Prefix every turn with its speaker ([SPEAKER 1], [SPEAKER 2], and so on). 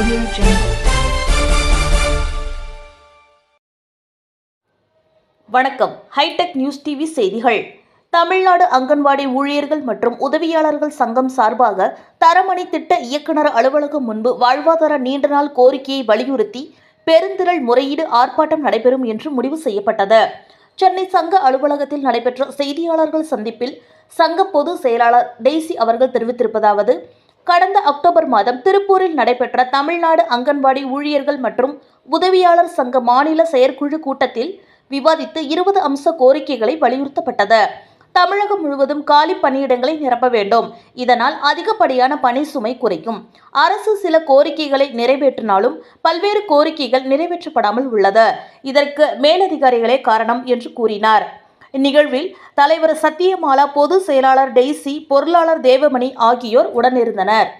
[SPEAKER 1] Audio Jungle.
[SPEAKER 2] வணக்கம் hi tech news TV செய்திகள் தமிழ்நாடு அங்கன்வாடி ஊழியர்கள் மற்றும் உதவியாளர்கள் சங்கம் சார்பாக தரமணி திட்ட இயக்குனர் அலுவலகம் முன்பு வாழ்வாதார நீண்ட நாள் கோரிக்கையை வலியுறுத்தி பெருந்திரள் முறையீடு ஆர்ப்பாட்டம் நடைபெறும் என்று முடிவு செய்யப்பட்டது சென்னை சங்க அலுவலகத்தில் நடைபெற்ற செய்தியாளர்கள் சந்திப்பில் சங்க பொதுச் செயலாளர் டெய்சி அவர்கள் தெரிவித்திருப்பதாவது கடந்த அக்டோபர் மாதம் திருப்பூரில் நடைபெற்ற தமிழ்நாடு அங்கன்வாடி ஊழியர்கள் மற்றும் உதவியாளர் சங்க மாநில செயற்குழு கூட்டத்தில் விவாதித்து இருபது அம்ச கோரிக்கைகளை வலியுறுத்தப்பட்டது. தமிழகம் முழுவதும் காலி பணியிடங்களை நிரப்ப வேண்டும். இதனால் அதிகப்படியான பணி சுமை குறையும். அரசு சில கோரிக்கைகளை நிறைவேற்றினாலும் பல்வேறு கோரிக்கைகள் நிறைவேற்றப்படாமல் உள்ளது. இதற்கு மேலதிகாரிகளே காரணம் என்று கூறினார். இந்நிகழ்வில் தலைவர் சத்தியமாலா பொதுச் செயலாளர் டெய்சி பொருளாளர் தேவமணி ஆகியோர் உடனிருந்தனர்.